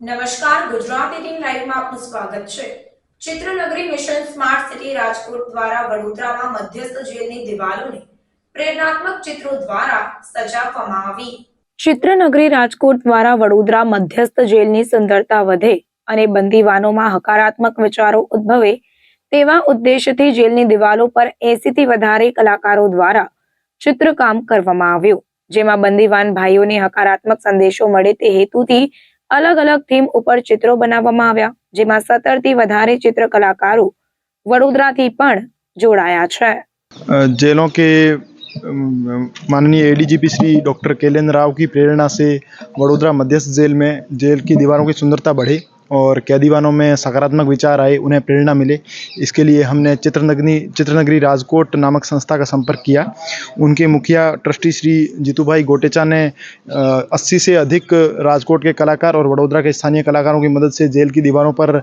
નમસ્કાર, ગુજરાત એટીન લાઈવમાં આપનું સ્વાગત છે. Chitranagari mission smart city Rajkot દ્વારા વડોદરામાં મધ્યસ્થ જેલની દિવાલોને પ્રેરણાત્મક ચિત્રો દ્વારા સજાવવામાં આવી. ચિત્રનગરી રાજકોટ દ્વારા વડોદરા મધ્યસ્થ જેલની સુંદરતા વધે અને બંદીવાનોમાં હકારાત્મક વિચારો ઉદ્ભવે તેવા ઉદ્દેશથી જેલની દિવાલો પર 80 થી વધારે કલાકારો દ્વારા ચિત્રકામ કરવામાં આવ્યું, જેમાં બંદીવાન ભાઈઓને હકારાત્મક સંદેશો મળે તે હેતુથી અલગ અલગ થીમ ઉપર ચિત્રો બનાવવામાં આવ્યા જેમાં 17 થી વધારે ચિત્ર કલાકારો વડોદરાથી પણ જોડાયા છે अ, जेलों के अम, माननीय एडीजीपी श्री डॉक्टर कैलेंद्र राव की प्रेरणा से वडोदरा मध्यस्थ जेल में जेल की दीवारों की सुंदरता बढ़े और कैदीवानों में सकारात्मक विचार आए, उन्हें प्रेरणा मिले। इसके लिए हमने चित्रनगरी चित्रनगरी राजकोट नामक संस्था का संपर्क किया। उनके मुखिया ट्रस्टी श्री जीतूभाई गोटेचा ने अस्सी से अधिक राजकोट के कलाकार और वडोदरा के स्थानीय कलाकारों की मदद से जेल की दीवारों पर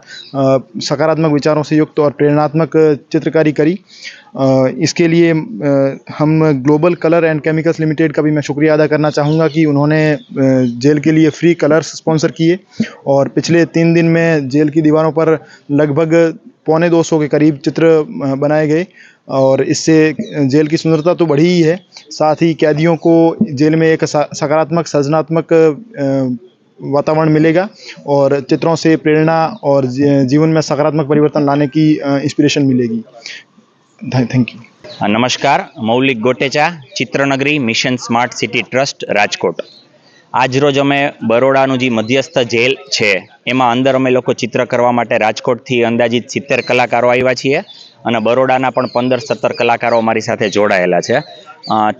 सकारात्मक विचारों से युक्त और प्रेरणात्मक चित्रकारी करी। इसके लिए हम global colour and chemicals limited का भी मैं शुक्रिया अदा करना चाहूँगा कि उन्होंने जेल के लिए फ्री कलर्स स्पॉन्सर किए और पिछले तीन दिन में जेल की दीवारों पर लगभग पौने दो सौ के करीब चित्र बनाए गए और इससे जेल की सुंदरता तो बढ़ी ही है। साथ ही कैदियों को जेल में एक सकारात्मक, सृजनात्मक वातावरण मिलेगा और चित्रों से प्रेरणा और जीवन में सकारात्मक परिवर्तन लाने की इंस्पिरेशन मिलेगी। थैंक यू नमस्कार, Maulik Gotecha, Chitranagari mission smart city trust, Rajkot. આજરોજ અમે બરોડાનું જે મધ્યસ્થ જેલ છે, એમાં અંદર અમે લોકો ચિત્ર કરવા માટે રાજકોટથી અંદાજિત સિત્તેર કલાકારો આવ્યા છીએ અને બરોડાના પણ પંદર સત્તર કલાકારો અમારી સાથે જોડાયેલા છે.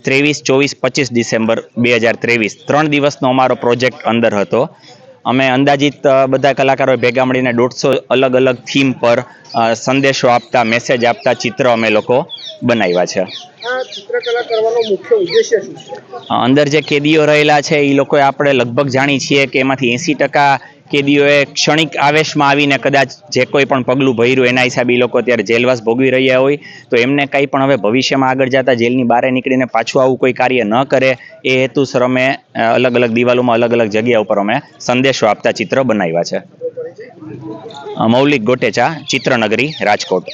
ત્રેવીસ, ચોવીસ, પચીસ ડિસેમ્બર બે હજાર ત્રેવીસ, ત્રણ દિવસનો અમારો પ્રોજેક્ટ અંદર હતો. અમે અંદાજિત બધા કલાકારોએ ભેગા મળીને દોઢસો અલગ અલગ થીમ પર સંદેશો આપતા મેસેજ આપતા ચિત્ર અમે લોકો બનાવ્યા છે. અંદર જે કેદીઓ રહેલા છે એ લોકોએ આપણે લગભગ જાણી છીએ કે એમાંથી એંસી ટકા કેદીઓએ ક્ષણિક આવેશમાં આવીને કદાચ જે કોઈ પણ પગલું ભર્યું, એના હિસાબે એ લોકો અત્યારે જેલવાસ ભોગવી રહ્યા હોય, તો એમને કંઈ પણ હવે ભવિષ્યમાં આગળ જતા જેલની બહાર નીકળીને પાછું આવું કોઈ કાર્ય ન કરે, એ હેતુસર અમે અલગ અલગ દિવાલોમાં અલગ અલગ જગ્યા ઉપર અમે સંદેશો આપતા ચિત્ર બનાવ્યા છે. મૌલિક ગોટેચા, ચિત્રનગરી, રાજકોટ.